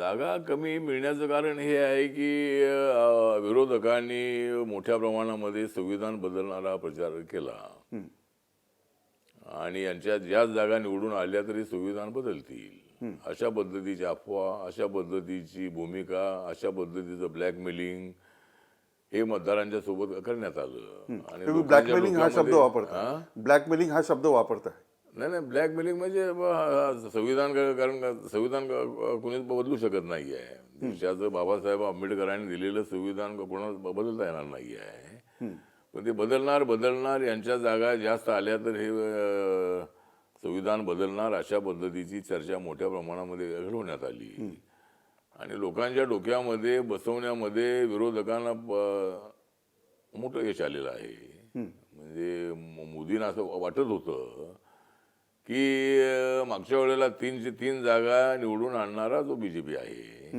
जागा कमी मिळण्याचं कारण हे आहे की विरोधकांनी मोठ्या प्रमाणामध्ये संविधान बदलणारा प्रचार केला. आणि यांच्या ज्या जागा निवडून आल्या तरी संविधान बदलतील. अशा पद्धतीची अफवा अशा पद्धतीची भूमिका अशा पद्धतीचं ब्लॅकमेलिंग हे मतदारांच्या सोबत करण्यात आलं. आणि ब्लॅकमेलिंग हा शब्द वापरता? ब्लॅकमेलिंग हा शब्द वापरताय नाही नाही ब्लॅकमेलिंग म्हणजे संविधान कारण संविधान कोणीच बदलू शकत नाही आहे देशाचं बाबासाहेब आंबेडकरांनी दिलेलं संविधान कोणाला ब- बदलता येणार नाही आहे पण ते बदलणार बदलणार यांच्या जागा जास्त आल्या तर हे संविधान बदलणार अशा पद्धतीची चर्चा मोठ्या प्रमाणामध्ये घडवण्यात आली. आणि लोकांच्या डोक्यामध्ये बसवण्यामध्ये विरोधकांना मोठं यश आलेलं आहे. म्हणजे मोदींना असं वाटत होतं की मागच्या वेळेला तीनशे तीन जागा निवडून आणणारा जो बीजेपी आहे.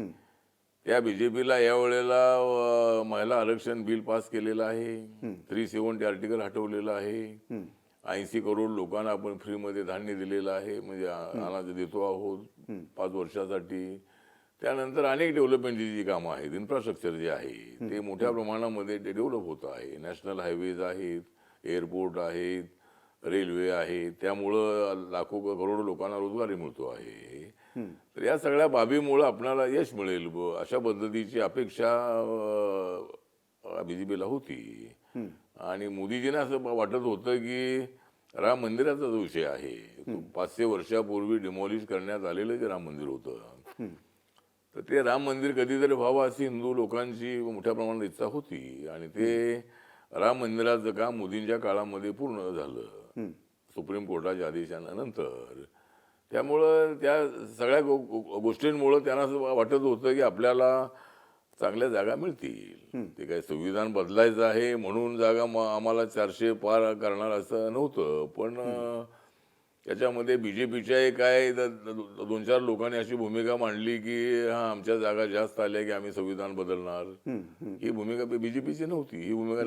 त्या बीजेपीला या वेळेला महिला आरक्षण बिल पास केलेलं आहे. थ्री सेव्हन्टी आर्टिकल हटवलेलं आहे. ऐंशी करोड लोकांना आपण फ्रीमध्ये धान्य दिलेलं आहे. म्हणजे अनाज देतो आहोत. पाच वर्षासाठी. त्यानंतर अनेक डेव्हलपमेंटची जी कामं आहेत इन्फ्रास्ट्रक्चर जे आहे ते मोठ्या प्रमाणामध्ये ते डेव्हलप होत आहे. नॅशनल हायवेज आहेत एअरपोर्ट आहेत रेल्वे आहे त्यामुळं लाखो करोडो लोकांना रोजगारी मिळतो आहे तर या सगळ्या बाबीमुळं आपणाला यश मिळेल अशा पद्धतीची अपेक्षा बीजेपीला होती आणि मोदीजींना असं वाटत होतं की राम मंदिराचा जो विषय आहे पाचशे वर्षापूर्वी डिमॉलिश करण्यात आलेलं जे राम मंदिर होतं तर ते राम मंदिर कधीतरी व्हावं अशी हिंदू लोकांची मोठ्या प्रमाणात इच्छा होती आणि ते राम मंदिराचं काम मोदींच्या काळामध्ये पूर्ण झालं सुप्रीम कोर्टाच्या आदेशानंतर. त्यामुळं त्या सगळ्या गो गोष्टींमुळं त्यांना असं वाटत होतं की आपल्याला चांगल्या जागा मिळतील. ते काय संविधान बदलायचं आहे म्हणून जागा आम्हाला चारशे पार करणार असं नव्हतं. पण त्याच्यामध्ये बीजेपीच्या काय द- द- दोन चार लोकांनी अशी भूमिका मांडली की हा आमच्या जागा जास्त आल्या की आम्ही संविधान बदलणार. ही भूमिका बीजेपीची नव्हती. ही भूमिका